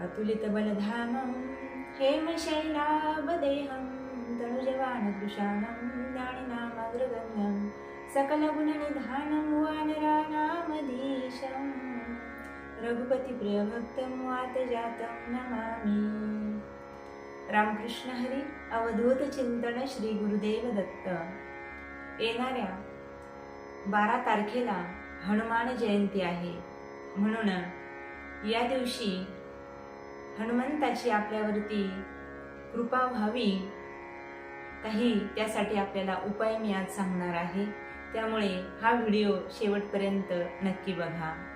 अतुलितबलधामं हेमशैलाभदेहं तनुजवानकृशानं ज्ञानिनामग्रगण्यं सकलगुणनिधानं वानराणामधीशं रघुपतिप्रियभक्तं वातजातं नमामि। रामकृष्ण हरी अवधूत चिंतन श्री गुरुदेव दत्त। येणाऱ्या बारा तारखेला हनुमान जयंती आहे. म्हणून या दिवशी हनुमंताची आपल्यावरती कृपा व्हावी. काही त्यासाठी आपल्याला उपाय मी आज सांगणार आहे. त्यामुळे हा व्हिडिओ शेवटपर्यंत नक्की बघा.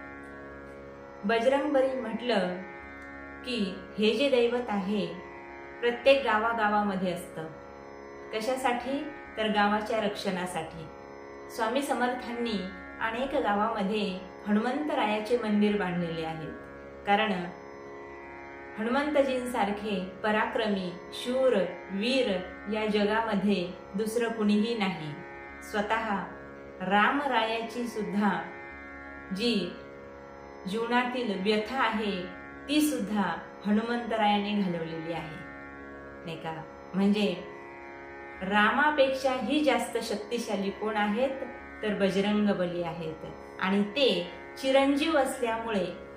बजरंगबली म्हटलं की हे जे दैवत आहे प्रत्येक गावागावामध्ये असतं. कशासाठी? तर गावाच्या रक्षणासाठी. स्वामी समर्थांनी अनेक गावामध्ये हनुमंतरायाचे मंदिर बांधलेले आहेत. कारण हनुमंतजींसारखे पराक्रमी शूर वीर या जगामध्ये दुसरं कुणीही नाही. स्वतः रामरायाची सुद्धा जी जीवनातील व्यथा आहे ती सुद्धा हनुमंतरायाने घालवलेली आहे. नाही का? म्हणजे रामापेक्षाही जास्त शक्तिशाली कोण आहेत? तर बजरंग बली आहेत. आणि ते चिरंजीव असल्यामुळे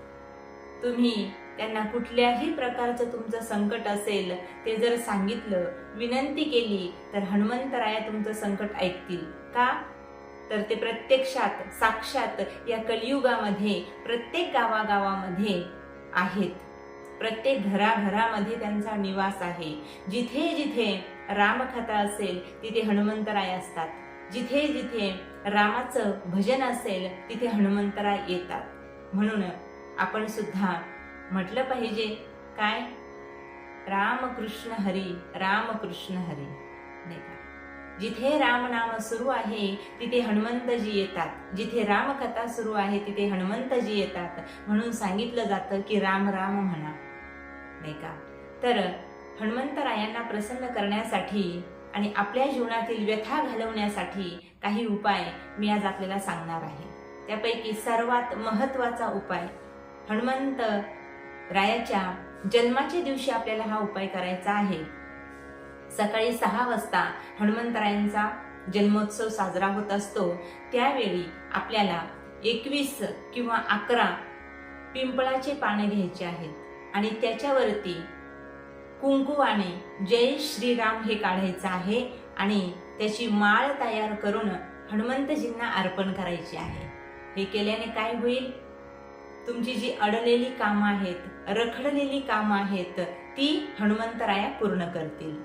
तुम्ही त्यांना कुठल्याही प्रकारचं तुमचं संकट असेल ते जर सांगितलं विनंती केली तर हनुमंतराया तुमचं संकट ऐकतील. का? तर ते प्रत्यक्षात साक्षात या कलियुगामध्ये प्रत्येक गावागावामध्ये आहेत. प्रत्येक घराघरामध्ये त्यांचा निवास आहे. जिथे जिथे रामकथा असेल तिथे हनुमंतराय असतात. जिथे जिथे रामाचं भजन असेल तिथे हनुमंतराय येतात. म्हणून आपण सुद्धा म्हटलं पाहिजे काय? रामकृष्ण हरी रामकृष्ण हरी. नाही का? जिथे रामनाम सुरू आहे तिथे हनुमंतजी येतात. जिथे रामकथा सुरू आहे तिथे हनुमंतजी येतात. म्हणून सांगितलं जातं की राम राम म्हणा. नाही का? तर हनुमंतरायांना प्रसन्न करण्यासाठी आणि आपल्या जीवनातील व्यथा घालवण्यासाठी काही उपाय मी आज आपल्याला सांगणार आहे. त्यापैकी सर्वात महत्त्वाचा उपाय हनुमंत रायाच्या जन्माच्या दिवशी आपल्याला हा उपाय करायचा आहे. सकाळी सहा वाजता हनुमंतरायांचा जन्मोत्सव साजरा होत असतो. त्यावेळी आपल्याला एकवीस किंवा अकरा पिंपळाचे पाने घ्यायचे आहेत आणि त्याच्यावरती कुंकुवाने जय श्रीराम हे काढायचं आहे आणि त्याची माळ तयार करून हनुमंतजींना अर्पण करायची आहे. हे केल्याने काय होईल? तुमची जी अडलेली कामं आहेत रखडलेली कामं आहेत ती हनुमंतराया पूर्ण करतील.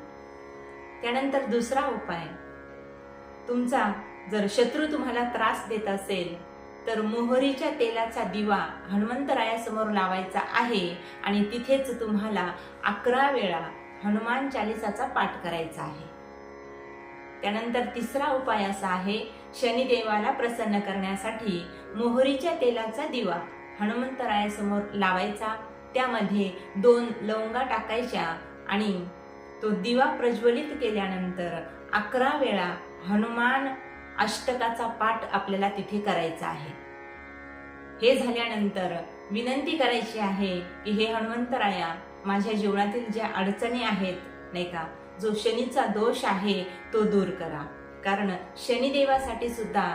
त्यानंतर दुसरा उपाय. तुमचा जर शत्रू तुम्हाला त्रास देत असेल तर मोहरीच्या तेलाचा दिवा हनुमंतरायासमोर लावायचा आहे आणि तिथेच तुम्हाला अकरा वेळा हनुमान चालिसाचा पाठ करायचा आहे. त्यानंतर तिसरा उपाय असा आहे शनिदेवाला प्रसन्न करण्यासाठी मोहरीच्या तेलाचा दिवा हनुमंतरायासमोर लावायचा. त्यामध्ये दोन लवंगा टाकायच्या आणि तो दिवा प्रज्वलित केल्यानंतर अकरा वेळा हनुमान अष्टकाचा पाठ आपल्याला तिथे करायचा आहे. हे झाल्यानंतर विनंती करायची आहे की हे हनुमंतराया माझ्या जीवनातील ज्या अडचणी आहेत नाही का जो शनीचा दोष आहे तो दूर करा. कारण शनिदेवासाठी सुद्धा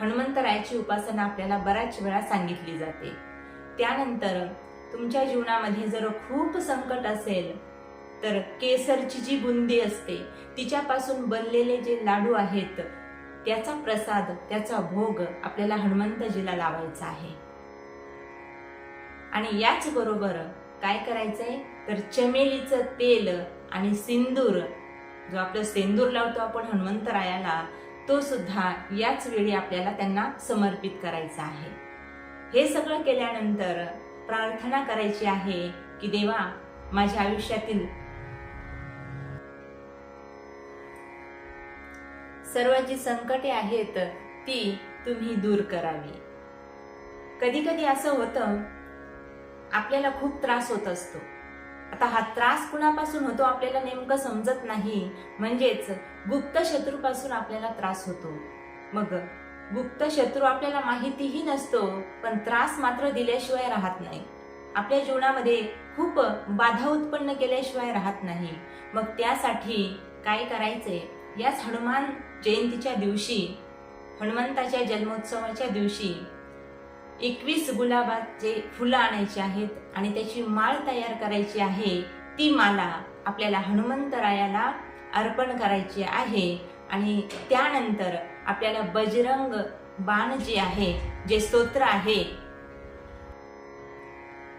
हनुमंतरायाची उपासना आपल्याला बऱ्याच वेळा सांगितली जाते. त्यानंतर तुमच्या जीवनामध्ये जर खूप संकट असेल तर केसरची जी बुंदी असते तिच्यापासून बनलेले जे लाडू आहेत त्याचा प्रसाद त्याचा भोग आपल्याला हनुमंतजीला लावायचा आहे. आणि याच बरोबर काय करायचंय? तर चमेलीचं तेल आणि सिंदूर जो आपलं सेंदूर लावतो आपण हनुमंतरायाला तो सुद्धा याच वेळी आपल्याला त्यांना समर्पित करायचा आहे. हे सगळं केल्यानंतर प्रार्थना करायची आहे की देवा माझ्या आयुष्यातील सर्व जी संकटे आहेत ती तुम्ही दूर करावी. कधी कधी असं होतं आपल्याला खूप त्रास होत असतो. आता हा त्रास कुणापासून होतो आपल्याला नेमकं समजत नाही. म्हणजेच गुप्त शत्रूपासून आपल्याला त्रास होतो. मग गुप्त शत्रू आपल्याला माहितीही नसतो पण त्रास मात्र दिल्याशिवाय राहत नाही. आपल्या जीवनामध्ये खूप बाधा उत्पन्न केल्याशिवाय राहत नाही. मग त्यासाठी काय करायचंय? याच हनुमान जयंतीच्या दिवशी हनुमंताच्या जन्मोत्सवाच्या दिवशी एकवीस गुलाबाचे फुलं आणायची आहेत आणि त्याची माळ तयार करायची आहे. ती माला आपल्याला हनुमंतरायाला अर्पण करायची आहे. आणि त्यानंतर आपल्याला बजरंग बाण जे आहे जे स्तोत्र आहे.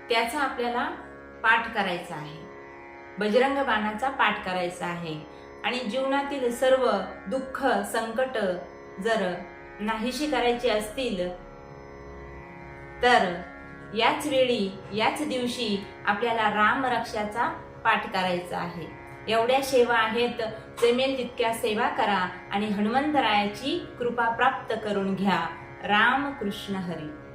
त्याचा आपल्याला पाठ करायचा आहे. बजरंग बाणाचा पाठ करायचा आहे. आणि जीवनातील सर्व दुःख संकट जर नाहीशी करायची असतील तर याच वेळी याच दिवशी आपल्याला राम रक्षाचा पाठ करायचा आहे. एवढ्या सेवा आहेत जमेल तितक्या सेवा करा आणि हनुमंतरायाची कृपा प्राप्त करून घ्या. राम कृष्ण हरी.